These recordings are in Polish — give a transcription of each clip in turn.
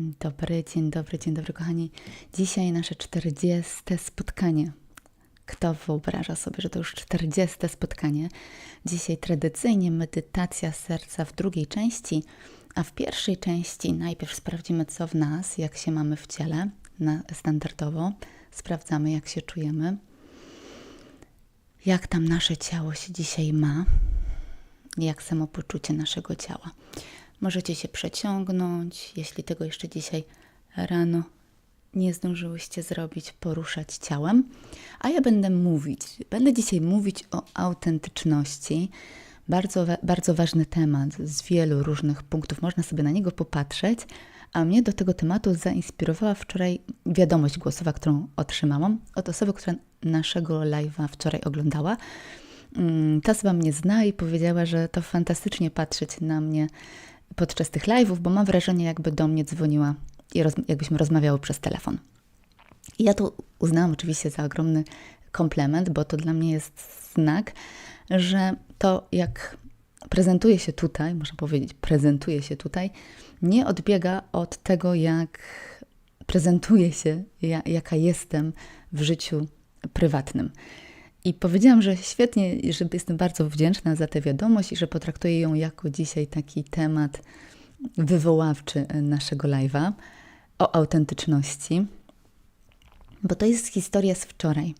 Dobry, dzień dobry, dzień dobry, kochani. Dzisiaj nasze 40 spotkanie. Kto wyobraża sobie, że to już 40 spotkanie? Dzisiaj tradycyjnie medytacja serca w drugiej części, a w pierwszej części najpierw sprawdzimy, co w nas, jak się mamy w ciele, na, standardowo. Sprawdzamy, jak się czujemy, jak tam nasze ciało się dzisiaj ma, jak samopoczucie naszego ciała. Możecie się przeciągnąć, jeśli tego jeszcze dzisiaj rano nie zdążyłyście zrobić, poruszać ciałem. A ja będę mówić, będę dzisiaj mówić o autentyczności. Bardzo, bardzo ważny temat z wielu różnych punktów, można sobie na niego popatrzeć. A mnie do tego tematu zainspirowała wczoraj wiadomość głosowa, którą otrzymałam od osoby, która naszego live'a wczoraj oglądała. Mm, ta osoba mnie zna i powiedziała, że to fantastycznie patrzeć na mnie podczas tych live'ów, bo mam wrażenie, jakby do mnie dzwoniła i roz, jakbyśmy rozmawiały przez telefon. I ja to uznałam oczywiście za ogromny komplement, bo to dla mnie jest znak, że to jak prezentuje się tutaj, można powiedzieć, prezentuje się tutaj, nie odbiega od tego, jak prezentuje się, ja, jaka jestem w życiu prywatnym. I powiedziałam, że świetnie, że jestem bardzo wdzięczna za tę wiadomość i że potraktuję ją jako dzisiaj taki temat wywoławczy naszego live'a o autentyczności, bo to jest historia z wczoraj.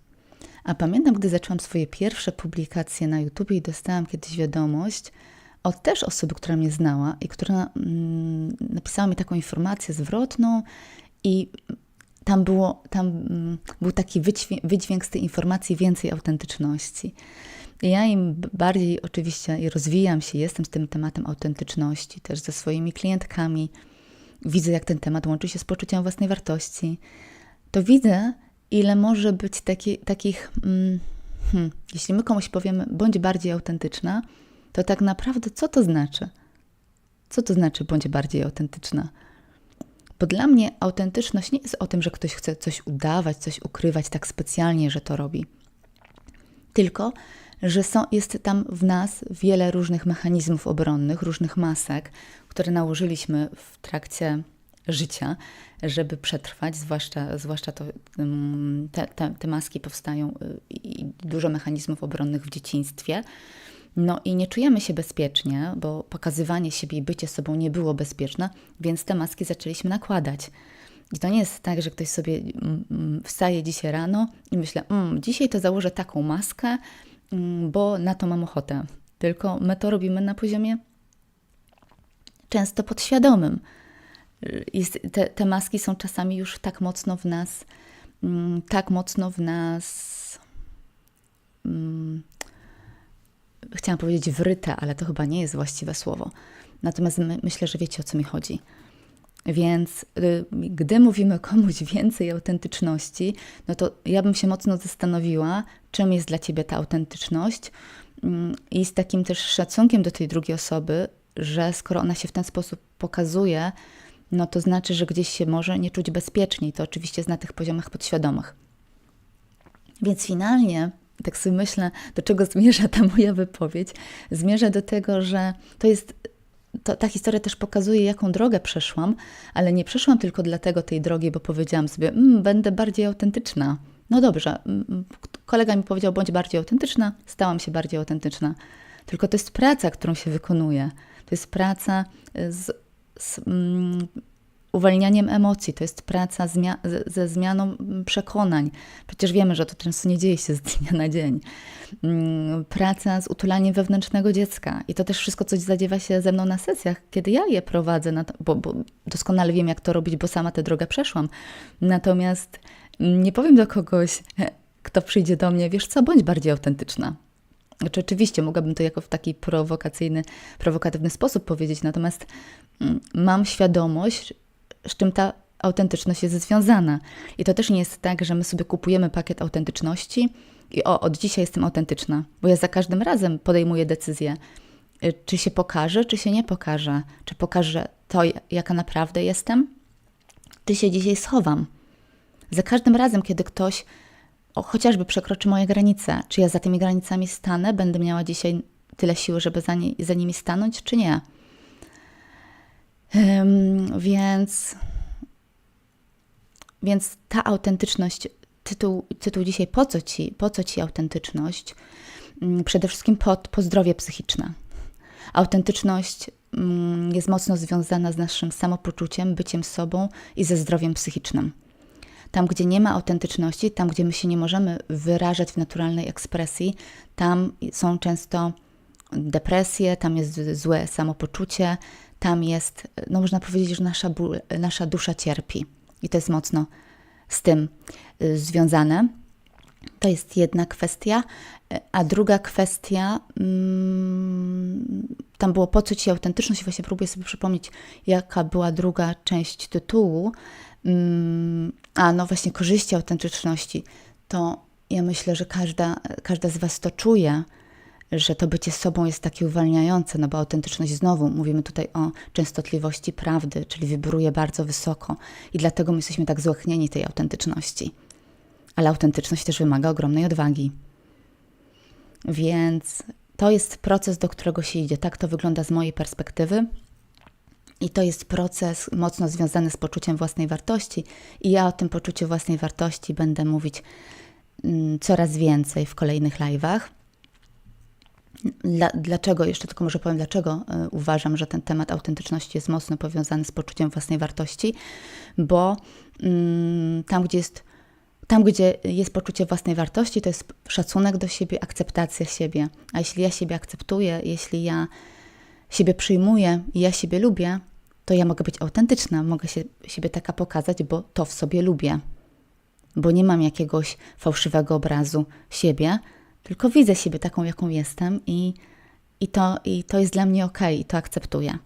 A pamiętam, gdy zaczęłam swoje pierwsze publikacje na YouTube i dostałam kiedyś wiadomość od też osoby, która mnie znała i która mm, napisała mi taką informację zwrotną i tam, było, tam mm, był taki wydźwięk, z tej informacji więcej autentyczności. I ja im bardziej oczywiście rozwijam się, jestem z tym tematem autentyczności, też ze swoimi klientkami, widzę, jak ten temat łączy się z poczuciem własnej wartości, to widzę, ile może być taki, takich. Mm, hmm, jeśli my komuś powiemy, bądź bardziej autentyczna, to tak naprawdę co to znaczy? Co to znaczy bądź bardziej autentyczna? Bo dla mnie autentyczność nie jest o tym, że ktoś chce coś udawać, coś ukrywać tak specjalnie, że to robi. Tylko, że są, jest tam w nas wiele różnych mechanizmów obronnych, różnych masek, które nałożyliśmy w trakcie życia, żeby przetrwać, zwłaszcza, zwłaszcza to, te, te, te maski powstają y, i dużo mechanizmów obronnych w dzieciństwie. No i nie czujemy się bezpiecznie, bo pokazywanie siebie i bycie sobą nie było bezpieczne, więc te maski zaczęliśmy nakładać. I to nie jest tak, że ktoś sobie mm, mm, wstaje dzisiaj rano i myślę, mmm, dzisiaj to założę taką maskę, mm, bo na to mam ochotę. Tylko my to robimy na poziomie często podświadomym. Jest, te, te maski są czasami już tak mocno w nas, tak mocno w nas chciałam powiedzieć wryte, ale to chyba nie jest właściwe słowo. Natomiast my, myślę, że wiecie o co mi chodzi. Więc y, gdy mówimy komuś więcej autentyczności, no to ja bym się mocno zastanowiła, czym jest dla ciebie ta autentyczność mm, i z takim też szacunkiem do tej drugiej osoby, że skoro ona się w ten sposób pokazuje, no to znaczy, że gdzieś się może nie czuć bezpiecznie. I to oczywiście jest na tych poziomach podświadomych. Więc finalnie tak sobie myślę, do czego zmierza ta moja wypowiedź. Zmierza do tego, że to jest. To, ta historia też pokazuje, jaką drogę przeszłam, ale nie przeszłam tylko dlatego tej drogi, bo powiedziałam sobie, mmm, będę bardziej autentyczna. No dobrze, mm, kolega mi powiedział, bądź bardziej autentyczna, stałam się bardziej autentyczna. Tylko to jest praca, którą się wykonuje. To jest praca z, z mm, uwalnianiem emocji, to jest praca zmia ze zmianą przekonań. Przecież wiemy, że to często nie dzieje się z dnia na dzień. Mm, praca z utulaniem wewnętrznego dziecka. I to też wszystko, co zadziewa się ze mną na sesjach, kiedy ja je prowadzę, bo, bo doskonale wiem, jak to robić, bo sama tę drogę przeszłam. Natomiast nie powiem do kogoś, kto przyjdzie do mnie, wiesz co, bądź bardziej autentyczna. Znaczy, oczywiście mogłabym to jako w taki prowokacyjny, prowokatywny sposób powiedzieć, natomiast mm, mam świadomość, z czym ta autentyczność jest związana. I to też nie jest tak, że my sobie kupujemy pakiet autentyczności i o, od dzisiaj jestem autentyczna, bo ja za każdym razem podejmuję decyzję, y, czy się pokażę, czy się nie pokażę, czy pokażę to, jaka naprawdę jestem, czy się dzisiaj schowam. Za każdym razem, kiedy ktoś o, chociażby przekroczy moje granice, czy ja za tymi granicami stanę, będę miała dzisiaj tyle siły, żeby za, nie, za nimi stanąć, czy nie. Um, więc więc ta autentyczność, tytuł, tytuł dzisiaj po co ci, po co ci autentyczność? Mm, Przede wszystkim po, po zdrowie psychiczne. Autentyczność mm, jest mocno związana z naszym samopoczuciem, byciem sobą i ze zdrowiem psychicznym. Tam, gdzie nie ma autentyczności, tam, gdzie my się nie możemy wyrażać w naturalnej ekspresji, tam są często depresje, tam jest złe samopoczucie, tam jest, no można powiedzieć, że nasza, ból, nasza dusza cierpi. I to jest mocno z tym y, związane. To jest jedna kwestia. A druga kwestia, mm, tam było po co ci autentyczność, właśnie próbuję sobie przypomnieć, jaka była druga część tytułu. Mm, a no właśnie, korzyści autentyczności. To ja myślę, że każda, każda z Was to czuje, że to bycie sobą jest takie uwalniające, no bo autentyczność znowu, mówimy tutaj o częstotliwości prawdy, czyli wibruje bardzo wysoko i dlatego my jesteśmy tak złachnieni tej autentyczności. Ale autentyczność też wymaga ogromnej odwagi. Więc to jest proces, do którego się idzie. Tak to wygląda z mojej perspektywy. I to jest proces mocno związany z poczuciem własnej wartości, i ja o tym poczuciu własnej wartości będę mówić mm, coraz więcej w kolejnych live'ach. Dla, dlaczego, jeszcze tylko może powiem, dlaczego y, uważam, że ten temat autentyczności jest mocno powiązany z poczuciem własnej wartości, bo y, tam, gdzie jest, tam, gdzie jest poczucie własnej wartości, to jest szacunek do siebie, akceptacja siebie. A jeśli ja siebie akceptuję, jeśli ja siebie przyjmuję i ja siebie lubię, to ja mogę być autentyczna, mogę się, siebie taka pokazać, bo to w sobie lubię. Bo nie mam jakiegoś fałszywego obrazu siebie, tylko widzę siebie taką, jaką jestem i, i, to, i to jest dla mnie ok, i to akceptuję.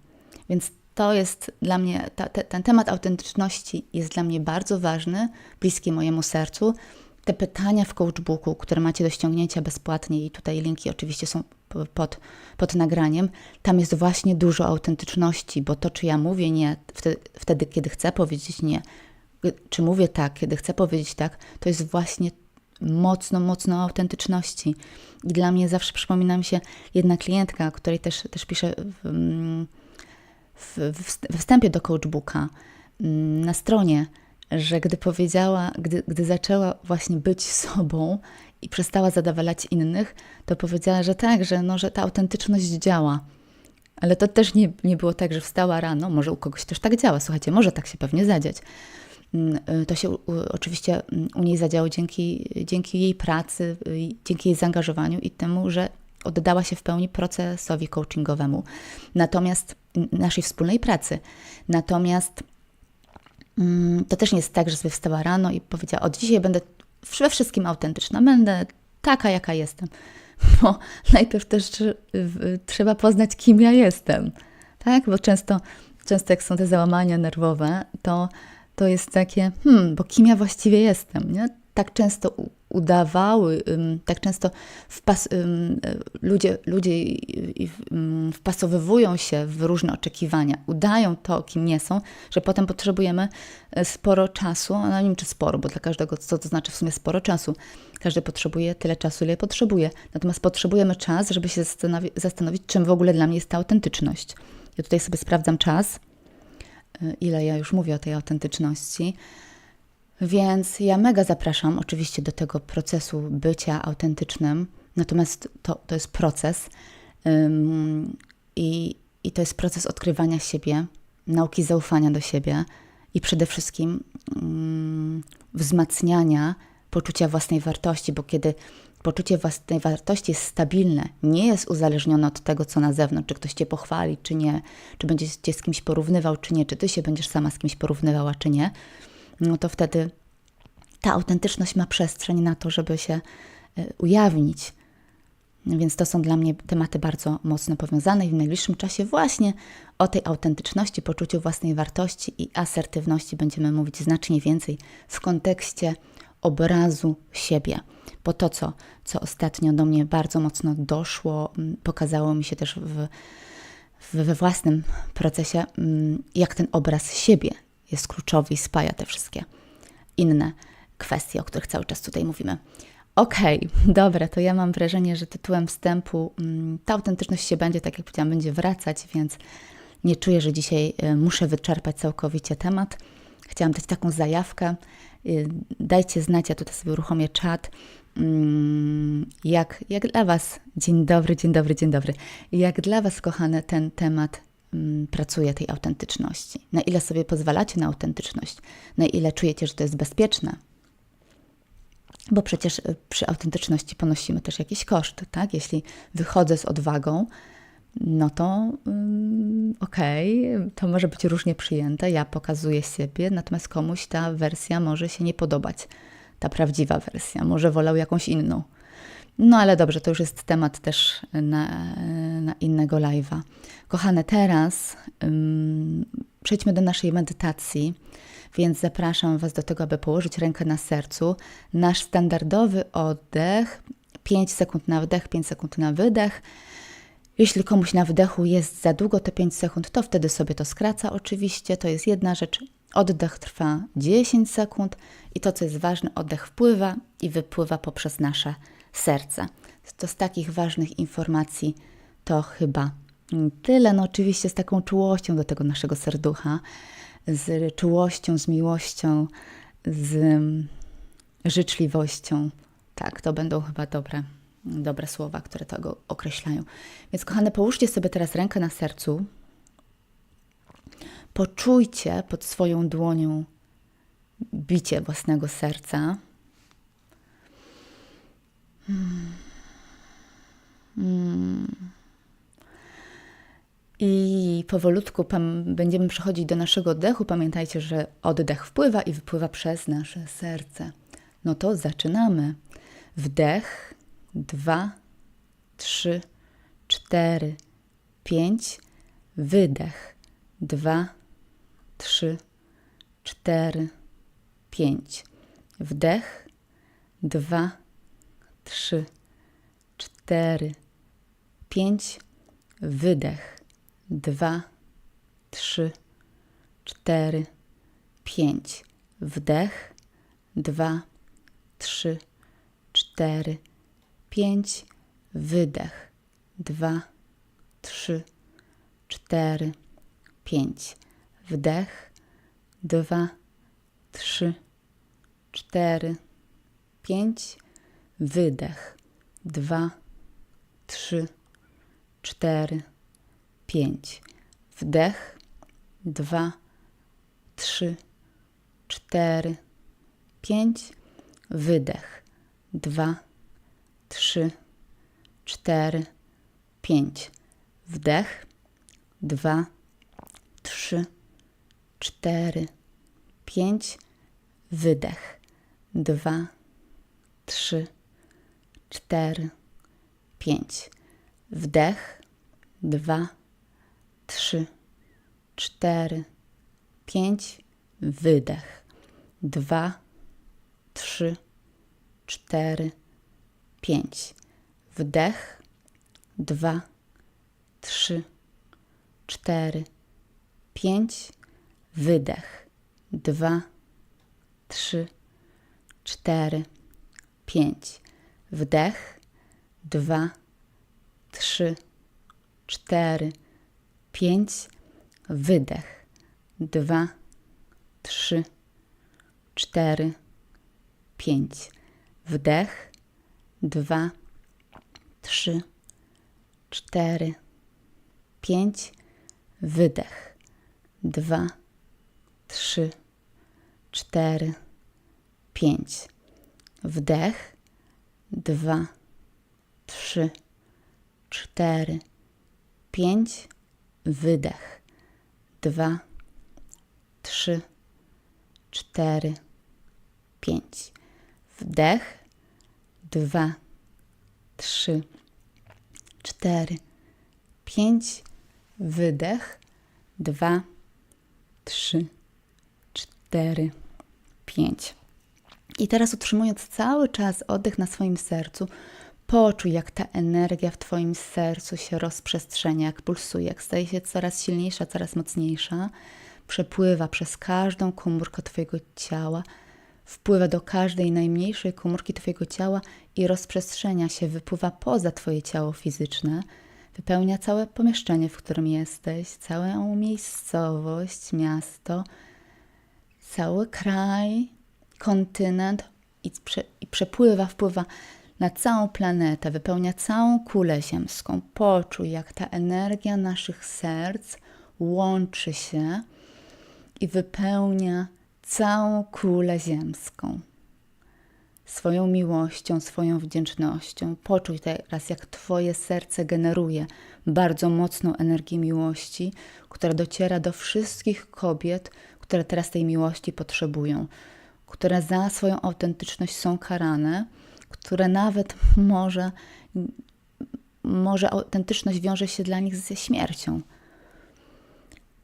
Więc to jest dla mnie, ta, te, ten temat autentyczności jest dla mnie bardzo ważny, bliski mojemu sercu. Te pytania w coachbooku, które macie do ściągnięcia bezpłatnie i tutaj linki oczywiście są pod, pod nagraniem, tam jest właśnie dużo autentyczności, bo to, czy ja mówię nie wtedy, wtedy, kiedy chcę powiedzieć nie, czy mówię tak, kiedy chcę powiedzieć tak, to jest właśnie mocno, mocno autentyczności. I dla mnie zawsze przypomina mi się jedna klientka, której też, też piszę w, w wstępie do coachbooka mm, na stronie, że gdy powiedziała, gdy, gdy zaczęła właśnie być sobą i przestała zadowalać innych, to powiedziała, że tak, że, no, że ta autentyczność działa. Ale to też nie, nie było tak, że wstała rano, może u kogoś też tak działa, słuchajcie, może tak się pewnie zadziać. Mm, y, to się oczywiście mm, u niej zadziało dzięki, dzięki jej pracy, y, dzięki jej zaangażowaniu i temu, że oddała się w pełni procesowi coachingowemu. Natomiast naszej wspólnej pracy. Natomiast mm, to też nie jest tak, że sobie wstała rano i powiedziała: Od dzisiaj będę we wszystkim autentyczna, będę taka, jaka jestem. Bo najpierw też trzeba poznać, kim ja jestem. Tak? Bo często, często jak są te załamania nerwowe, to to jest takie, hmm, bo kim ja właściwie jestem, nie? Tak często udawały, tak często wpas, ludzie, ludzie wpasowywują się w różne oczekiwania, udają to, kim nie są, że potem potrzebujemy e, sporo czasu, no nie wiem czy sporo, bo dla każdego co to znaczy w sumie sporo czasu. Każdy potrzebuje tyle czasu, ile potrzebuje. Natomiast potrzebujemy czas, żeby się zastanowić, zastanowić czym w ogóle dla mnie jest ta autentyczność. Ja tutaj sobie sprawdzam czas, ile ja już mówię o tej autentyczności. Więc ja mega zapraszam oczywiście do tego procesu bycia autentycznym, natomiast to, to jest proces um, i, i to jest proces odkrywania siebie, nauki zaufania do siebie i przede wszystkim um, wzmacniania poczucia własnej wartości, bo kiedy poczucie własnej wartości jest stabilne, nie jest uzależnione od tego, co na zewnątrz, czy ktoś cię pochwali, czy nie, czy będzie cię z kimś porównywał, czy nie, czy ty się będziesz sama z kimś porównywała, czy nie, no to wtedy ta autentyczność ma przestrzeń na to, żeby się y, ujawnić. Więc to są dla mnie tematy bardzo mocno powiązane i w najbliższym czasie właśnie o tej autentyczności, poczuciu własnej wartości i asertywności będziemy mówić znacznie więcej w kontekście obrazu siebie. Bo to, co, co ostatnio do mnie bardzo mocno doszło, mm, pokazało mi się też w, w, we własnym procesie, mm, jak ten obraz siebie jest kluczowy i spaja te wszystkie inne kwestie, o których cały czas tutaj mówimy. Okej, okay, dobra, to ja mam wrażenie, że tytułem wstępu mm, ta autentyczność się będzie, tak jak powiedziałam, będzie wracać, więc nie czuję, że dzisiaj y, muszę wyczerpać całkowicie temat. chciałam dać taką zajawkę. Y, Dajcie znać, ja tutaj sobie uruchomię czat. Mm, Jak, jak dla Was, dzień dobry, dzień dobry, dzień dobry. Jak dla Was, kochane, ten temat mm, pracuje tej autentyczności? Na ile sobie pozwalacie na autentyczność? Na ile czujecie, że to jest bezpieczne? Bo przecież y, przy autentyczności ponosimy też jakiś koszt, tak? Jeśli wychodzę z odwagą, no to ym, okej, to może być różnie przyjęte. Ja pokazuję siebie, natomiast komuś ta wersja może się nie podobać. Ta prawdziwa wersja, może wolał jakąś inną. No ale dobrze, to już jest temat też na, na innego live'a. Kochane, teraz przejdźmy do naszej medytacji, więc zapraszam Was do tego, aby położyć rękę na sercu. Nasz standardowy oddech, 5 sekund na wdech, 5 sekund na wydech. Jeśli komuś na wdechu jest za długo te 5 sekund, to wtedy sobie to skraca oczywiście. To jest jedna rzecz. Oddech trwa 10 sekund i to, co jest ważne, oddech wpływa i wypływa poprzez nasze serce. To z takich ważnych informacji to chyba tyle. No oczywiście z taką czułością do tego naszego serducha, z czułością, z miłością, z życzliwością. Tak, to będą chyba dobre, dobre słowa, które tego określają. Więc kochane, połóżcie sobie teraz rękę na sercu. Poczujcie pod swoją dłonią bicie własnego serca. I powolutku będziemy przechodzić do naszego oddechu. Pamiętajcie, że oddech wpływa i wypływa przez nasze serce. No to zaczynamy. Wdech, dwa, trzy, cztery, pięć. Wydech, dwa, trzy, cztery, pięć. Wdech, dwa, trzy, cztery, pięć. Wydech, dwa, trzy, cztery, pięć. Wdech, dwa, trzy, cztery, pięć. Wydech, dwa, trzy, cztery, pięć. Wdech, dwa, trzy, cztery, pięć. Wydech, dwa, trzy, cztery, pięć. Wdech, dwa, trzy, cztery, pięć. Wydech, dwa, trzy, cztery, pięć. Wdech, dwa, trzy, cztery, pięć. Wydech, dwa, trzy, cztery, pięć. Wdech, dwa, trzy, cztery, pięć. Wydech, dwa, trzy, cztery, pięć. Wdech, dwa, trzy, cztery, pięć. Wydech, dwa, trzy, cztery, pięć. Wdech, dwa, trzy, cztery, pięć. Wydech, dwa, trzy, cztery, pięć. Wdech, dwa, trzy, cztery, pięć. Wydech, dwa, trzy, cztery, pięć. Wdech, dwa, trzy, cztery, pięć. Wydech, dwa, trzy, cztery, pięć. Wdech, dwa, trzy, cztery, pięć. Wydech, dwa, trzy, cztery, pięć. I teraz utrzymując cały czas oddech na swoim sercu, poczuj, jak ta energia w Twoim sercu się rozprzestrzenia, jak pulsuje, jak staje się coraz silniejsza, coraz mocniejsza, przepływa przez każdą komórkę Twojego ciała, wpływa do każdej najmniejszej komórki Twojego ciała i rozprzestrzenia się, wypływa poza Twoje ciało fizyczne, wypełnia całe pomieszczenie, w którym jesteś, całą miejscowość, miasto, cały kraj, kontynent i, prze, i przepływa, wpływa na całą planetę, wypełnia całą kulę ziemską. Poczuj, jak ta energia naszych serc łączy się i wypełnia całą kulę ziemską swoją miłością, swoją wdzięcznością. Poczuj teraz, jak Twoje serce generuje bardzo mocną energię miłości, która dociera do wszystkich kobiet, które teraz tej miłości potrzebują, które za swoją autentyczność są karane, które nawet może, może autentyczność wiąże się dla nich ze śmiercią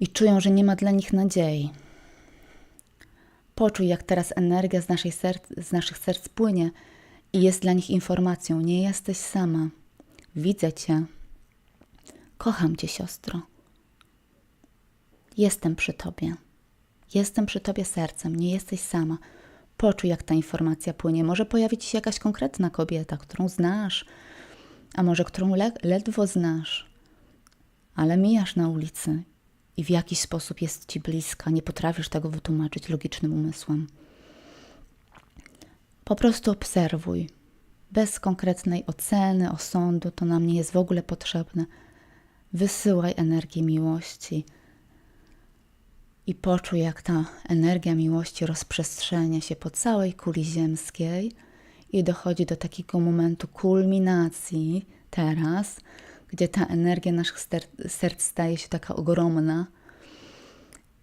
i czują, że nie ma dla nich nadziei. Poczuj, jak teraz energia z, naszej serc, z naszych serc płynie i jest dla nich informacją: Nie jesteś sama. Widzę cię. Kocham cię, siostro. Jestem przy tobie. Jestem przy tobie sercem, nie jesteś sama. Poczuj, jak ta informacja płynie. Może pojawić się jakaś konkretna kobieta, którą znasz, a może którą le ledwo znasz, ale mijasz na ulicy i w jakiś sposób jest ci bliska, nie potrafisz tego wytłumaczyć logicznym umysłem. Po prostu obserwuj. Bez konkretnej oceny, osądu, to nam nie jest w ogóle potrzebne. Wysyłaj energię miłości i poczuj, jak ta energia miłości rozprzestrzenia się po całej kuli ziemskiej i dochodzi do takiego momentu kulminacji teraz, gdzie ta energia naszych serc staje się taka ogromna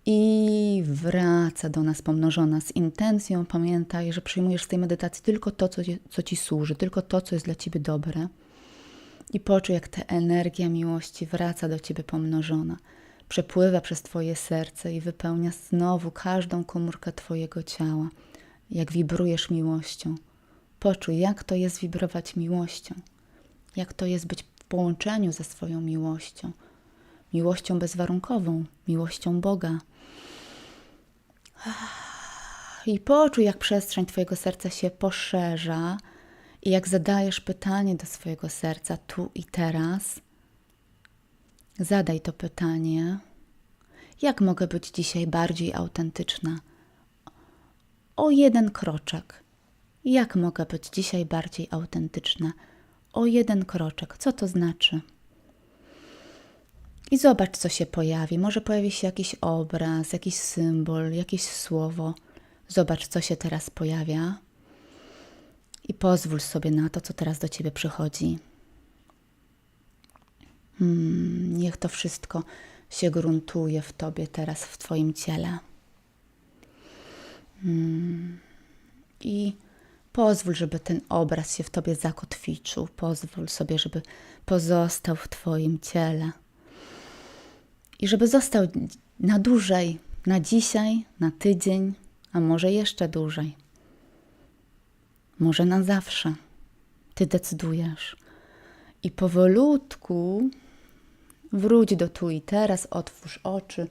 i wraca do nas pomnożona z intencją. Pamiętaj, że przyjmujesz z tej medytacji tylko to, co, co ci służy, tylko to, co jest dla ciebie dobre. I poczuj, jak ta energia miłości wraca do ciebie pomnożona, przepływa przez twoje serce i wypełnia znowu każdą komórkę twojego ciała, jak wibrujesz miłością. Poczuj, jak to jest wibrować miłością, jak to jest być w połączeniu ze swoją miłością, miłością bezwarunkową, miłością Boga. I poczuj, jak przestrzeń Twojego serca się poszerza i jak zadajesz pytanie do swojego serca tu i teraz. Zadaj to pytanie: jak mogę być dzisiaj bardziej autentyczna? O jeden kroczek. Jak mogę być dzisiaj bardziej autentyczna? O jeden kroczek. Co to znaczy? I zobacz, co się pojawi. Może pojawi się jakiś obraz, jakiś symbol, jakieś słowo. Zobacz, co się teraz pojawia. I pozwól sobie na to, co teraz do ciebie przychodzi. Hmm, niech to wszystko się gruntuje w tobie teraz, w twoim ciele. Hmm. I pozwól, żeby ten obraz się w tobie zakotwiczył. Pozwól sobie, żeby pozostał w twoim ciele i żeby został na dłużej, na dzisiaj, na tydzień, a może jeszcze dłużej. Może na zawsze. Ty decydujesz. I powolutku wróć do tu i teraz, otwórz oczy.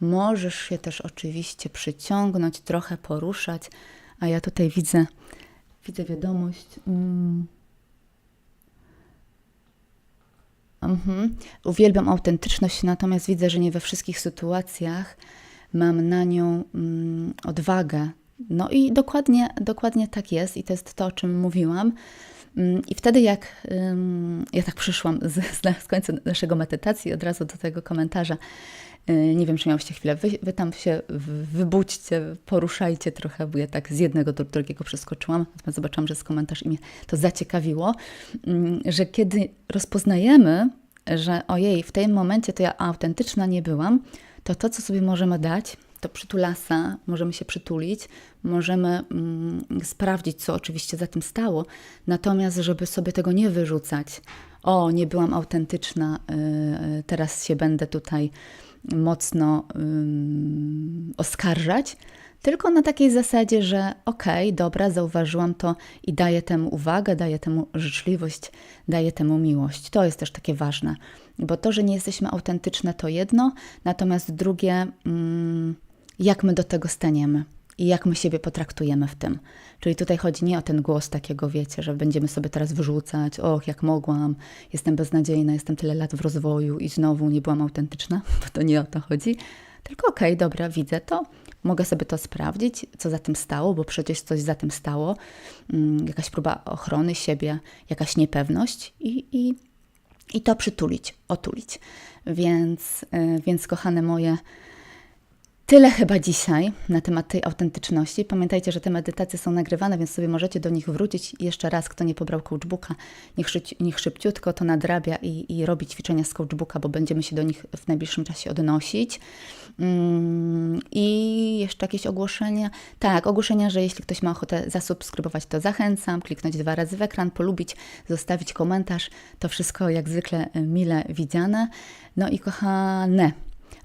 Możesz się też oczywiście przyciągnąć, trochę poruszać. A ja tutaj widzę, widzę wiadomość. Mm Mhm. Uwielbiam autentyczność, natomiast widzę, że nie we wszystkich sytuacjach mam na nią mm, odwagę. No i dokładnie, dokładnie tak jest, i to jest to, o czym mówiłam. Mm, I wtedy, jak ja tak przyszłam z, z końca naszego medytacji, od razu do tego komentarza, y, nie wiem, czy miałyście chwilę, wy, wy tam się wybudźcie, poruszajcie trochę, bo ja tak z jednego do drugiego przeskoczyłam, natomiast zobaczyłam, że z komentarz mnie to zaciekawiło, mm, że kiedy rozpoznajemy, że ojej, w tym momencie to ja autentyczna nie byłam, to to, co sobie możemy dać, to przytulasa, możemy się przytulić, możemy mm, sprawdzić, co oczywiście za tym stało, natomiast, żeby sobie tego nie wyrzucać, o, nie byłam autentyczna, yy, teraz się będę tutaj mocno yy, oskarżać, tylko na takiej zasadzie, że okej, okay, dobra, zauważyłam to i daję temu uwagę, daję temu życzliwość, daję temu miłość. To jest też takie ważne, bo to, że nie jesteśmy autentyczne, to jedno, natomiast drugie, mm, jak my do tego staniemy i jak my siebie potraktujemy w tym. Czyli tutaj chodzi nie o ten głos takiego, wiecie, że będziemy sobie teraz wyrzucać, och, jak mogłam, jestem beznadziejna, jestem tyle lat w rozwoju i znowu nie byłam autentyczna, bo to nie o to chodzi. Tylko okej, okay, dobra, widzę to, mogę sobie to sprawdzić, co za tym stało, bo przecież coś za tym stało, mm, jakaś próba ochrony siebie, jakaś niepewność i, i, i to przytulić, otulić. Więc, y, więc kochane moje, Tyle chyba dzisiaj na temat tej autentyczności. Pamiętajcie, że te medytacje są nagrywane, więc sobie możecie do nich wrócić. Jeszcze raz, kto nie pobrał coachbooka, niech, szyć, niech szybciutko to nadrabia i, i robi ćwiczenia z coachbooka, bo będziemy się do nich w najbliższym czasie odnosić. Mm, I jeszcze jakieś ogłoszenia. Tak, ogłoszenia, że jeśli ktoś ma ochotę zasubskrybować, to zachęcam, kliknąć dwa razy w ekran, polubić, zostawić komentarz. To wszystko jak zwykle mile widziane. No i kochane,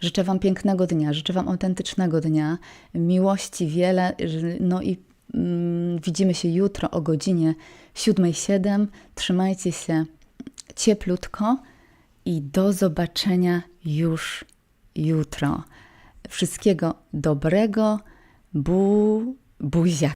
Życzę Wam pięknego dnia, życzę Wam autentycznego dnia, miłości wiele, no i mm, widzimy się jutro o godzinie 7.07. Trzymajcie się cieplutko i do zobaczenia już jutro. Wszystkiego dobrego, bu, buziak.